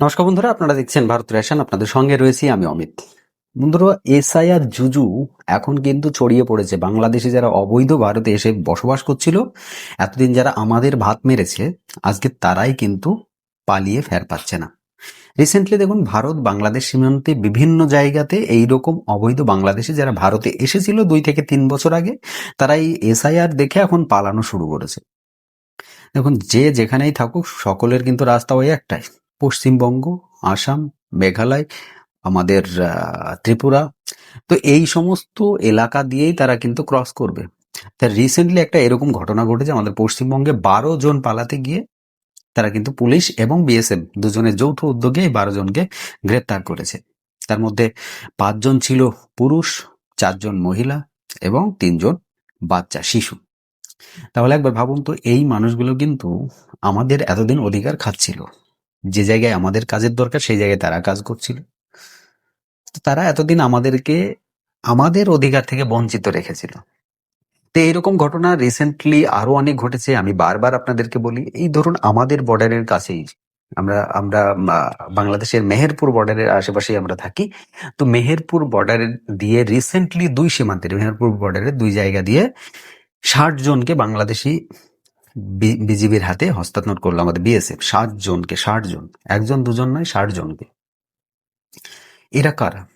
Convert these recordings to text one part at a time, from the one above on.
নমস্কার বন্ধুরা, আপনারা দেখছেন ভারত রেশন, আপনাদের সঙ্গে রয়েছি আমি অমিত। বন্ধুরা এসআইআর জুজু এখন কিন্তু ছড়িয়ে পড়েছে। বাংলাদেশে যারা অবৈধ ভারতে এসে বসবাস করছিল, এতদিন যারা আমাদের ভাত মেরেছে, আজকে তারাই কিন্তু পালিয়ে ফের পাচ্ছে না। রিসেন্টলি দেখুন, ভারত বাংলাদেশ সীমান্তে বিভিন্ন জায়গাতে এই রকম অবৈধ বাংলাদেশে যারা ভারতে এসেছিল দুই থেকে তিন বছর আগে তারা এই এসআইআর দেখে এখন পালানো শুরু করেছে। দেখুন, যে যেখানেই থাকুক, সকলের কিন্তু রাস্তা ওই একটাই। পশ্চিমবঙ্গ, আসাম, মেঘালয়, আমাদের ত্রিপুরা। তো এই সমস্ত এলাকা দিয়েই তারা কিন্তু ক্রস করবে। তা রিসেন্টলি একটা এরকম ঘটনা ঘটেছে, আমাদের পশ্চিমবঙ্গে বারো জন পালাতে গিয়ে তারা কিন্তু পুলিশ এবং বিএসএফ দুজনের যৌথ উদ্যোগে এই বারো জনকে গ্রেপ্তার করেছে। তার মধ্যে পাঁচজন ছিল পুরুষ, চারজন মহিলা এবং তিনজন বাচ্চা, শিশু। তাহলে একবার ভাবুন তো, এই মানুষগুলো কিন্তু আমাদের এতদিন অধিকার খাচ্ছিল। যে জায়গায় আমাদের কাজের দরকার, সেই জায়গায় তারা কাজ করছিল। তো তারা এতদিন আমাদেরকে, আমাদের অধিকার থেকে বঞ্চিত রেখেছিল। তো এইরকম ঘটনা রিসেন্টলি আরও অনেক ঘটেছে, আমি বারবার আপনাদেরকে বলি। এই ধরুন, আমাদের বর্ডারের কাছেই, আমরা আমরা বাংলাদেশের মেহেরপুর বর্ডারের আশেপাশেই আমরা থাকি। তো মেহেরপুর বর্ডারের দিয়ে রিসেন্টলি দুই সীমান্তের মেহেরপুর বর্ডারের দুই জায়গা দিয়ে ষাট জনকে বাংলাদেশি বিজিবির হাতে হস্তান্তর করল আমাদের বিএসএফ। ষাট জনকে, ষাট জন। একজন, দুজন নয়, ষাট জনকে। এরা কারা?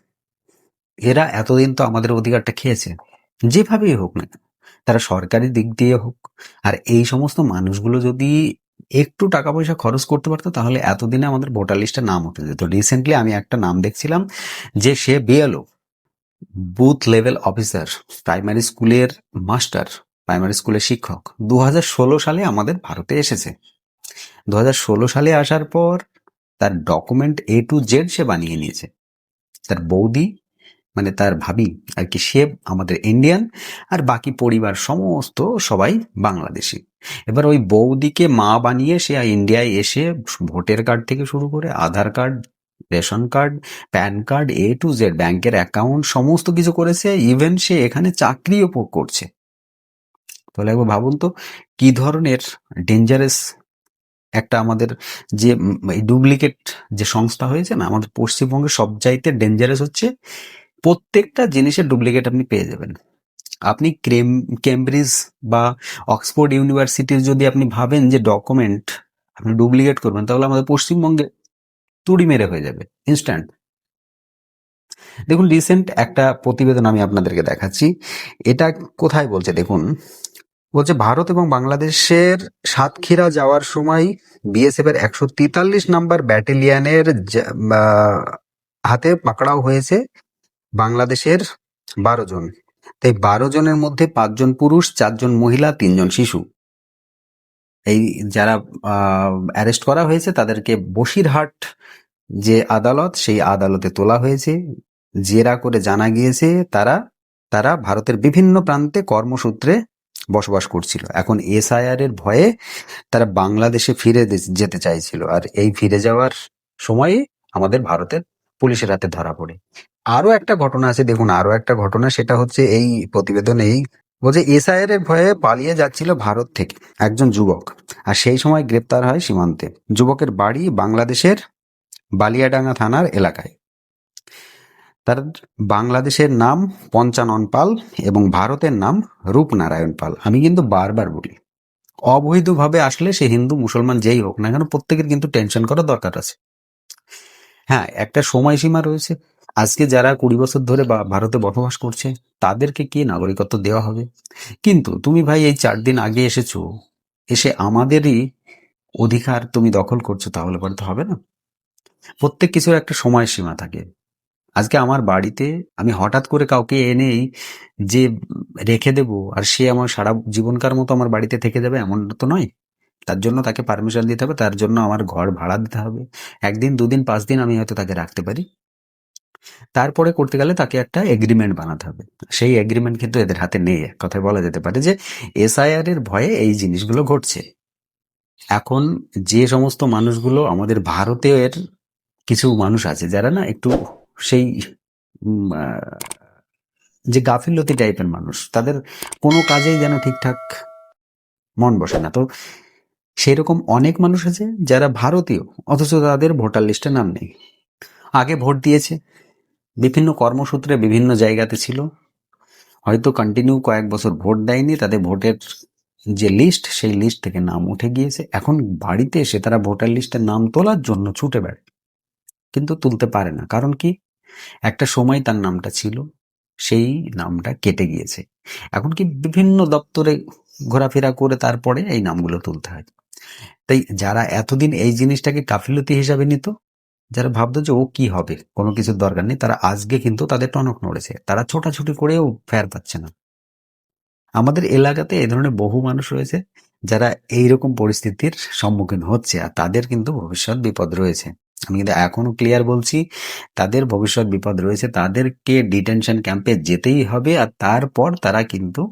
এরা এতদিন তো আমাদের অধিকারটা খেয়েছে। যেভাবেই হোক না তারা সরকারি দিক দিয়ে হোক, আর এই সমস্ত মানুষগুলো যদি একটু টাকা পয়সা খরচ করতে পারতো, তাহলে এতদিনে আমাদের ভোটার লিস্টে নাম উঠে যেত। রিসেন্টলি আমি একটা নাম দেখছিলাম যে সে BLO booth level officer primary স্কুলের মাস্টার প্রাইমারি স্কুলের শিক্ষক দু হাজার ষোলো সালে আমাদের ভারতে এসেছে। দু হাজার ষোলো সালে আসার পর তার ডকুমেন্ট এ টু জেড সে বানিয়ে নিয়েছে। তার বৌদি মানে তার ভাবি আর কি সে আমাদের ইন্ডিয়ান আর বাকি পরিবার সমস্ত সবাই বাংলাদেশি। এবার ওই বৌদিকে মা বানিয়ে সে ইন্ডিয়ায় এসে ভোটার কার্ড থেকে শুরু করে Aadhaar card ration card PAN card A to Z ব্যাংকের অ্যাকাউন্ট সমস্ত কিছু করেছে। ইভেন সে এখানে চাকরিও করছে। তাহলে একবার ভাবুন তো, কি ধরনের ডেঞ্জারাস একটা আমাদের যে ডুপ্লিকেট যে সংস্থা হয়েছে না, আমাদের পশ্চিমবঙ্গে সবচাইতে ডেঞ্জারাস হচ্ছে প্রত্যেকটা জিনিসের ডুপ্লিকেট আপনি পেয়ে যাবেন। আপনি ক্রেম কেমব্রিজ বা অক্সফোর্ড ইউনিভার্সিটির যদি আপনি ভাবেন যে ডকুমেন্ট আপনি ডুপ্লিকেট করবেন, তাহলে আমাদের পশ্চিমবঙ্গে তুড়ি মেরে হয়ে যাবে ইনস্ট্যান্ট দেখুন রিসেন্ট একটা প্রতিবেদন আমি আপনাদেরকে দেখাচ্ছি, এটা কোথায় বলছে দেখুন বলছে, ভারত এবং বাংলাদেশের সাতক্ষীরা যাওয়ার সময় বিএসএফ এর একশো তেতাল্লিশ নাম্বার ব্যাটালিয়ানের হাতে পাকড়াও হয়েছে বাংলাদেশের বারো জন। তাই বারো জনের মধ্যে পাঁচজন পুরুষ, চারজন মহিলা, তিনজন শিশু। এই যারা অ্যারেস্ট করা হয়েছে, তাদেরকে বসিরহাট যে আদালত, সেই আদালতে তোলা হয়েছে। জেরা করে জানা গিয়েছে, তারা তারা ভারতের বিভিন্ন প্রান্তে কর্মসূত্রে বসবাস করছিল। এখন এসআইআর এর ভয়ে তারা বাংলাদেশে ফিরে যেতে চাইছিল। আর এই ফিরে যাওয়ার সময়ে আমাদের ভারতের পুলিশের হাতে ধরা পড়ে। আরও একটা ঘটনা আছে, দেখুন আরও একটা ঘটনা, সেটা হচ্ছে এই প্রতিবেদনেই বলছে এসআইআর এর ভয়ে পালিয়ে যাচ্ছিল ভারত থেকে একজন যুবক। আর সেই সময় গ্রেপ্তার হয় সীমান্তে। যুবকের বাড়ি বাংলাদেশের বালিয়াডাঙ্গা থানার এলাকায়। তার বাংলাদেশের নাম পঞ্চানন পাল এবং ভারতের নাম রূপনারায়ণ পাল। আমি কিন্তু বারবার বলি, অবৈধভাবে আসলে সে হিন্দু, মুসলমান যেই হোক না কেন প্রত্যেকের কিন্তু টেনশন করার দরকার আছে। হ্যাঁ একটা সময়সীমা রয়েছে। আজকে যারা কুড়ি বছর ধরে বা- ভারতে বসবাস করছে, তাদেরকে কি নাগরিকত্ব দেওয়া হবে? কিন্তু তুমি ভাই এই চার দিন আগে এসেছ, এসে আমাদেরই অধিকার তুমি দখল করছ, তাহলে পরে তো হবে না। প্রত্যেক কিছুর একটা সময়সীমা থাকে। আজকে আমার বাড়িতে আমি হঠাৎ করে কাউকে এনেই যে রেখে দেব আর সে আমার সারা জীবনকার মতো আমার বাড়িতে থেকে যাবে এমন তো নয়। তার জন্য তাকে পারমিশন দিতে হবে, তার জন্য আমার ঘর ভাড়া দিতে হবে। একদিন, দুদিন, পাঁচ দিন আমি হয়তো তাকে রাখতে পারি। তারপরে করতে গেলে তাকে একটা এগ্রিমেন্ট বানাতে হবে। সেই এগ্রিমেন্ট কিন্তু এদের হাতে নেই। এক কথায় বলা যেতে পারে যে এসআইআর এর ভয়ে এই জিনিসগুলো ঘটছে। এখন যে সমস্ত মানুষগুলো আমাদের ভারতের কিছু মানুষ আছে, যারা না একটু সেই যে গাফিলতি টাইপের মানুষ, তাদের কোনো কাজেই যেন ঠিকঠাক মন বসে না। তো সেই রকম অনেক মানুষ আছে যারা ভারতীয়, অথচ তাদের ভোটার লিস্টে নাম নেই। আগে ভোট দিয়েছে, বিভিন্ন কর্মসূত্রে বিভিন্ন জায়গাতে ছিল। হয়তো কন্টিনিউ কয়েক বছর ভোট দেয়নি, তাদের ভোটের যে লিস্ট, সেই লিস্ট থেকে নাম উঠে গিয়েছে। এখন বাড়িতে এসে তারা ভোটার লিস্টে নাম তোলার জন্য ছুটে বেড়ায়। কিন্তু তুলতে পারে না। কারণ কি? একটা সময় তার নামটা ছিল, সেই নামটা কেটে গিয়েছে। এখন কি বিভিন্ন দপ্তরে ঘোরাফেরা করে তারপরে এই নামগুলো তুলতে হয়। তাই যারা এতদিন এই জিনিসটাকে কাফিলতি হিসাবে নিত, যারা ভাবতো যে ও কি হবে, কোনো কিছুর দরকার নেই, তারা আজকে কিন্তু তাদের টনক নড়েছে। তারা ছোটাছুটি করেও ফের পাচ্ছে না। আমাদের এলাকাতে এ ধরনের বহু মানুষ রয়েছে, যারা এইরকম পরিস্থিতির সম্মুখীন হচ্ছে, আর তাদের কিন্তু ভবিষ্যৎ বিপদ রয়েছে। আমি কিন্তু এখনও ক্লিয়ার বলছি, তাদের ভবিষ্যৎ বিপদ রয়েছে, তাদেরকে ডিটেনশন ক্যাম্পে যেতেই হবে আর তারপর তারা কিন্তু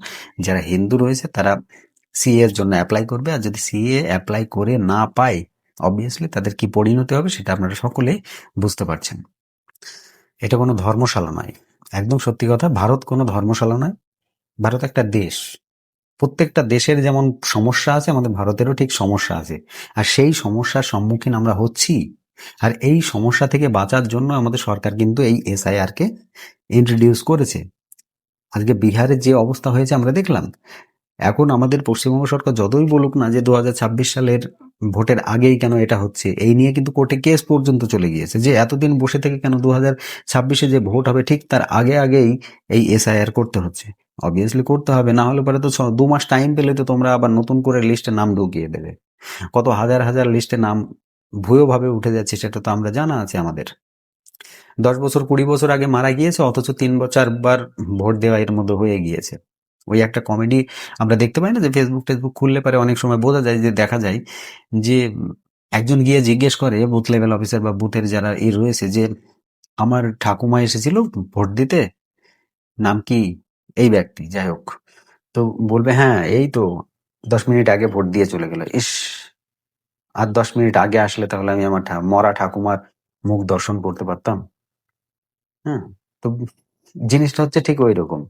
যারা হিন্দু রয়েছে তারা সিএ এর জন্য অ্যাপ্লাই করবে আর যদি সিএ অ্যাপ্লাই করে না পায় অবভিয়াসলি তাদের কি পরিণতি হবে সেটা আপনারা সকলে বুঝতে পারছেন। এটা কোনো ধর্মশালা নয়, একদম সত্যি কথা, ভারত কোনো ধর্মশালা নয়, ভারত একটা দেশ। প্রত্যেকটা দেশের যেমন সমস্যা আছে, আমাদের ভারতেরও ঠিক সমস্যা আছে। আর সেই সমস্যার সম্মুখীন আমরা হচ্ছি আর এই সমস্যা থেকে বাঁচার জন্য আমাদের সরকার কিন্তু এই এসআইআর কে ইন্ট্রোডিউস করেছে। আজকে বিহারের যে অবস্থা হয়েছে আমরা দেখলাম। এখন আমাদের পশ্চিমবঙ্গ সরকার যতই বলুক না যে দুহাজার ছাব্বিশ সালের ভোটের আগেই কেন এটা হচ্ছে, এই নিয়ে কিন্তু কোর্টে কেস পর্যন্ত চলে গিয়েছে যে এতদিন বসে থেকে কেন দু ছাব্বিশে যে ভোট হবে ঠিক তার আগে আগেই এই এসআইআর করতে হচ্ছে। অবভিয়াসলি করতে হবে, না হলে পরে তো দু মাস টাইম পেলে তো তোমরা আবার নতুন করে লিস্টে নাম ঢুকিয়ে দেবে। কত হাজার হাজার লিস্টে নাম ভুয়োভাবে উঠে যাচ্ছে, সেটা তো আমরা জানা আছে আমাদের। দশ বছর, কুড়ি বছর আগে মারা গিয়েছে, অথচ তিন বছর বার ভোট দেওয়া এর মধ্যে হয়ে গিয়েছে। ওই একটা কমেডি আমরা দেখতে পাই না যে ফেসবুক টেসবুক খুললে পারে অনেক সময় বোঝা যায় যে, দেখা যায় যে, একজন গিয়ে জিজ্ঞেস করে বুথ লেভেল অফিসার বা বুথের যারা এ রয়েছে যে, আমার ঠাকুমা এসেছিল ভোট দিতে? নাম কি? এই ব্যক্তি, যাই হোক। তো বলবে হ্যাঁ এই তো, দশ মিনিট আগে ভোট দিয়ে চলে গেল। ইস! আর দশ মিনিট আগে আসলে তাহলে আমি আমার মরা ঠাকুমার মুখ দর্শন করতে পারতাম। হ্যাঁ তো জিনিসটা হচ্ছে ঠিক ওই রকম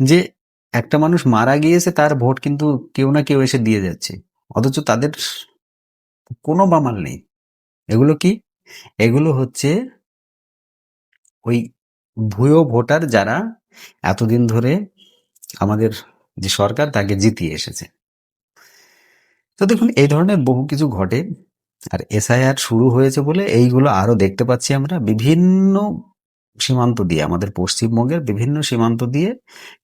যে একটা মানুষ মারা গিয়েছে তার ভোট কিন্তু কেউ না কেউ এসে দিয়ে যাচ্ছে। অথচ তাদের কোনো বামাল নেই। এগুলো কি? এগুলো হচ্ছে ওই ভুয়ো ভোটার যারা এতদিন ধরে আমাদের যে সরকার তাকে জিতিয়ে এসেছে। তো দেখুন, এই ধরনের বহু কিছু ঘটে আর এসআইআর শুরু হয়েছে বলে এইগুলো আরও দেখতে পাচ্ছি আমরা। বিভিন্ন সীমান্ত দিয়ে, আমাদের পশ্চিমবঙ্গের বিভিন্ন সীমান্ত দিয়ে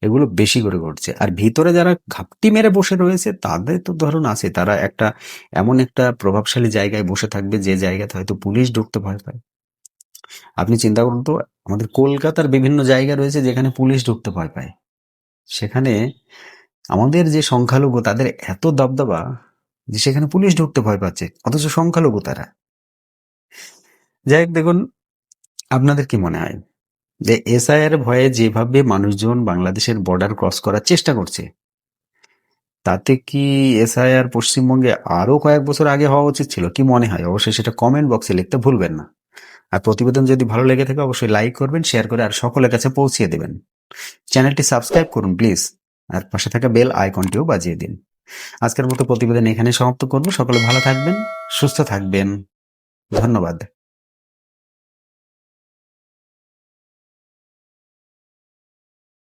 এগুলো বেশি করে ঘটছে। আর ভিতরে যারা ঘাপটি মেরে বসে রয়েছে, তাদের তো ধরুন আছে, তারা একটা এমন একটা প্রভাবশালী জায়গায় বসে থাকবে যে জায়গাতে হয়তো পুলিশ ঢুকতে ভয় পায়। আপনি চিন্তা করুন তো, আমাদের কলকাতার বিভিন্ন জায়গা রয়েছে যেখানে পুলিশ ঢুকতে ভয় পায়। সেখানে আমাদের যে সংখ্যালঘু, তাদের এত দবদবা যে সেখানে পুলিশ ঢুকতে ভয় পাচ্ছে, অথচ সংখ্যালঘু তারা। যাই হোক, দেখুন, আপনাদের কি মনে হয়? যে এসআইআর ভয়ে যেভাবে মানুষজন বাংলাদেশের বর্ডার ক্রস করার চেষ্টা করছে, তাতে কি এসআইআর পশ্চিমবঙ্গে আরও কয়েক বছর আগে হওয়া উচিত ছিল? কি মনে হয়? অবশ্যই সেটা কমেন্ট বক্সে লিখতে ভুলবেন না। আর প্রতিবেদন যদি ভালো লেগে থাকে, অবশ্যই লাইক করবেন শেয়ার করে আর সকলের কাছে পৌঁছিয়ে দেবেন। চ্যানেলটি সাবস্ক্রাইব করুন প্লিজ আর পাশে থাকা বেল আইকনটিও বাজিয়ে দিন। আজকের মতো প্রতিবেদন এখানে সমাপ্ত করব। সকলে ভালো থাকবেন সুস্থ থাকবেন। ধন্যবাদ।